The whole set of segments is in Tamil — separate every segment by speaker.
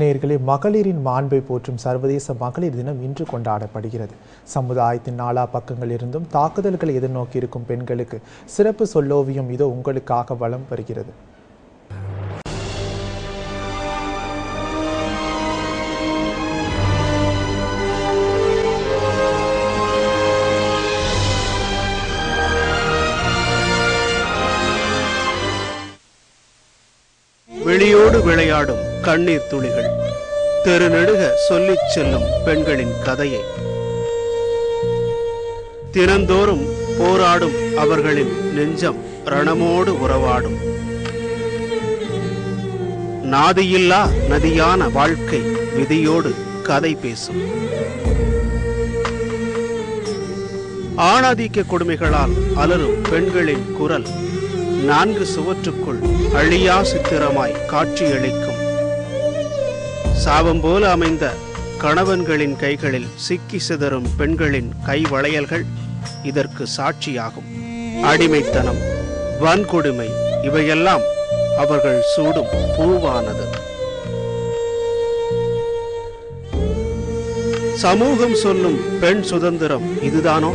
Speaker 1: நேர்களே மகளிரின் மாண்பை போற்றும் சர்வதேச மகளிர் தினம் இன்று கொண்டாடப்படுகிறது. சமுதாயத்தின் நாலா பக்கங்களிலிருந்தும் தாக்குதல்களை எதிர்நோக்கி இருக்கும் பெண்களுக்கு சிறப்பு சொல்லோவியம் இதோ உங்களுக்காக வலம் வருகிறது.
Speaker 2: விழியோடு விளையாடும் கண்ணீர் துளிகள். தெருநெடுக சொல்லிச் செல்லும் பெண்களின் கதையை. தினந்தோறும் போராடும் அவர்களின் நெஞ்சம் ரணமோடு உறவாடும். நாதியில்லா நதியான வாழ்க்கை விதியோடு கதை பேசும். ஆணாதிக்க கொடுமைகளால் அலரும் பெண்களின் குரல் நான்கு சுவற்றுக்குள் அழியா சித்திரமாய் காட்சியளிக்கும். சாபம் போல அமைந்த கணவன்களின் கைகளில் சிக்கி சிதறும் பெண்களின் கைவளையல்கள் இதற்கு சாட்சியாகும். அடிமைத்தனம் வன்கொடுமை இவையெல்லாம் அவர்கள் சூடும் பூவானது. சமூகம் சொல்லும் பெண் சுதந்திரம் இதுதானோ?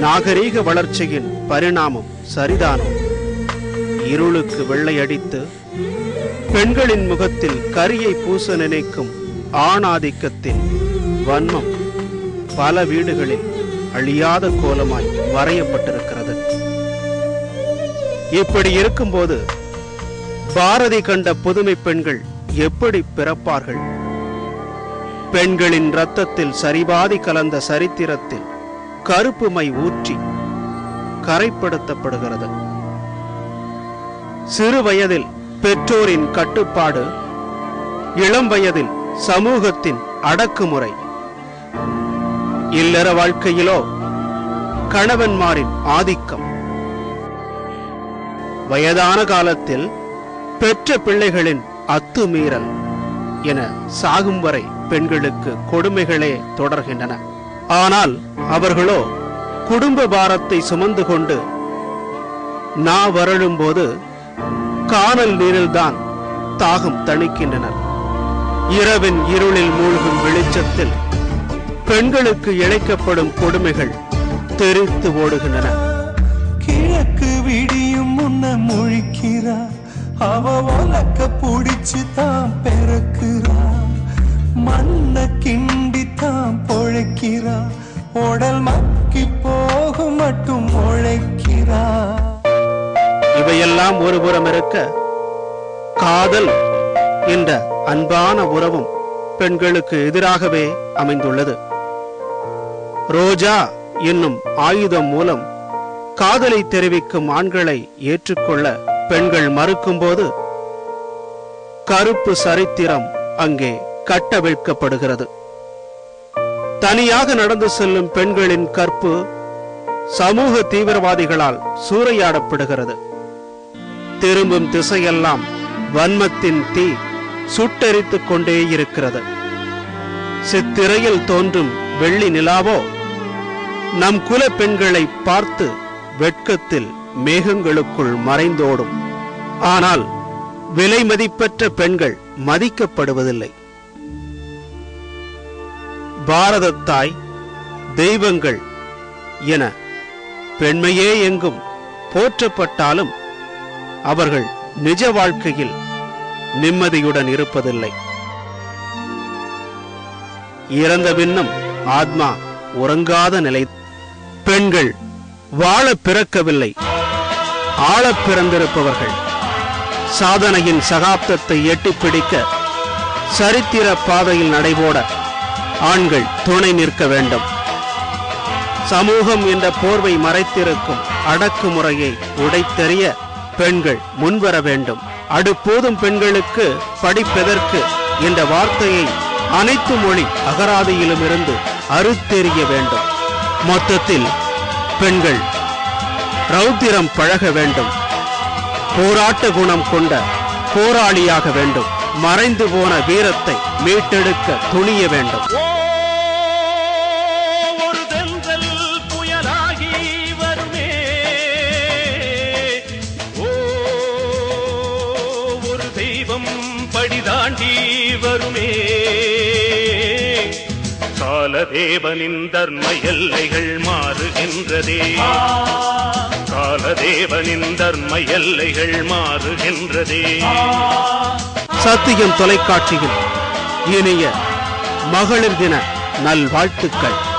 Speaker 2: நாகரீக வளர்ச்சியின் பரிணாமம் சரிதானம். இருளுக்கு வெள்ளையடித்து பெண்களின் முகத்தில் கரியை பூச நினைக்கும் ஆணாதிக்கத்தின் வன்மம் பல வீடுகளில் அழியாத கோலமாய் வரையப்பட்டிருக்கிறது. இப்படி இருக்கும்போது பாரதி கண்ட புதுமை பெண்கள் எப்படி பிறப்பார்கள்? பெண்களின் இரத்தத்தில் சரிபாதி கலந்த சரித்திரத்தில் கருப்புமை ஊற்றி கரைப்படுத்தப்படுகிறது. சிறு வயதில் பெற்றோரின் கட்டுப்பாடு இளம் வயதில் சமூகத்தின் அடக்குமுறை. இல்லற வாழ்க்கையிலோ கணவன்மாரின் ஆதிக்கம். வயதான காலத்தில் பெற்ற பிள்ளைகளின் அத்துமீறல் என சாகும் வரை பெண்களுக்கு கொடுமைகளே தொடர்கின்றன. ஆனால் அவர்களோ குடும்ப பாரத்தை சுமந்து கொண்டு நா வரழும் போது காணல் நீரில்தான் தாகம் தணிக்கின்றனர். இரவின் இருளில் மூழ்கும் வெளிச்சத்தில் பெண்களுக்கு இழைக்கப்படும் கொடுமைகள் தெரித்து ஓடுகின்றன.
Speaker 3: கிழக்கு விடியும் முன்ன முழிக்கிறார் அவ உலக்க புடிச்சு தான் பிறக்கிறார் மண்ண கிண்டி தான் பொழைக்கிறார் உடல் மக்கி போகும் மட்டும் உழைக்கிறார்
Speaker 2: இவையெல்லாம் ஒருபுறம் இருக்க காதல் என்ற அன்பான உறவும் பெண்களுக்கு எதிராகவே அமைந்துள்ளது. ரோஜா என்னும் ஆயுதம் மூலம் காதலை தெரிவிக்கும் ஆண்களை ஏற்றுக்கொள்ள பெண்கள் மறுக்கும்போது கருப்பு சரித்திரம் அங்கே கட்டவிழ்க்கப்படுகிறது. தனியாக நடந்து செல்லும் பெண்களின் கற்பு சமூக தீவிரவாதிகளால் சூறையாடப்படுகிறது. திரும்பும் திசையெல்லாம் வன்மத்தின் தீ சுட்டெரித்துக் கொண்டே இருக்கிறது. சித்திரையில் தோன்றும் வெள்ளி நிலாவோ? நம் குல பெண்களை பார்த்து வெட்கத்தில் மேகங்களுக்குள் மறைந்தோடும். ஆனால் விலை மதிப்பற்ற பெண்கள் மதிக்கப்படுவதில்லை. பாரதத்தாய் தெய்வங்கள் என பெண்மையே எங்கும் போற்றப்பட்டாலும் அவர்கள் நிஜ வாழ்க்கையில் நிம்மதியுடன் இருப்பதில்லை. இறந்த பின்னும் ஆத்மா உறங்காத நிலை. பெண்கள் வாழ பிறக்கவில்லை. ஆழ பிறந்திருப்பவர்கள் சாதனையின் சகாப்தத்தை எட்டிப்பிடிக்க சரித்திர பாதையில் நடைபோட ஆண்கள் துணை நிற்க வேண்டும். சமூகம் என்ற போர்வை மறைத்திருக்கும் அடக்குமுறையை உடைத்தெறிய பெண்கள் முன்வர வேண்டும். அடுப்போதும் பெண்களுக்கு படிப்பெதற்கு என்ற வார்த்தையை அனைத்து மொழி அகராதியிலும் இருந்து அறுத்தெறிய வேண்டும். மொத்தத்தில் பெண்கள் ரௌத்திரம் பழக வேண்டும். போராட்ட குணம் கொண்ட போராளியாக வேண்டும். மறைந்து போன வீரத்தை மீட்டெடுக்க துணிய வேண்டும்.
Speaker 4: ஒரு வருமே. ஓ ஒரு தெய்வம் படி தாண்டி வருமே. காலதேவனின் தர்ம எல்லைகள் மாறுகின்றதே. காலதேவனின் தர்ம எல்லைகள் மாறுகின்றதே.
Speaker 2: சத்தியம் தொலைக்காட்சியில் இனிய மகளிர் தின நல்வாழ்த்துக்கள்.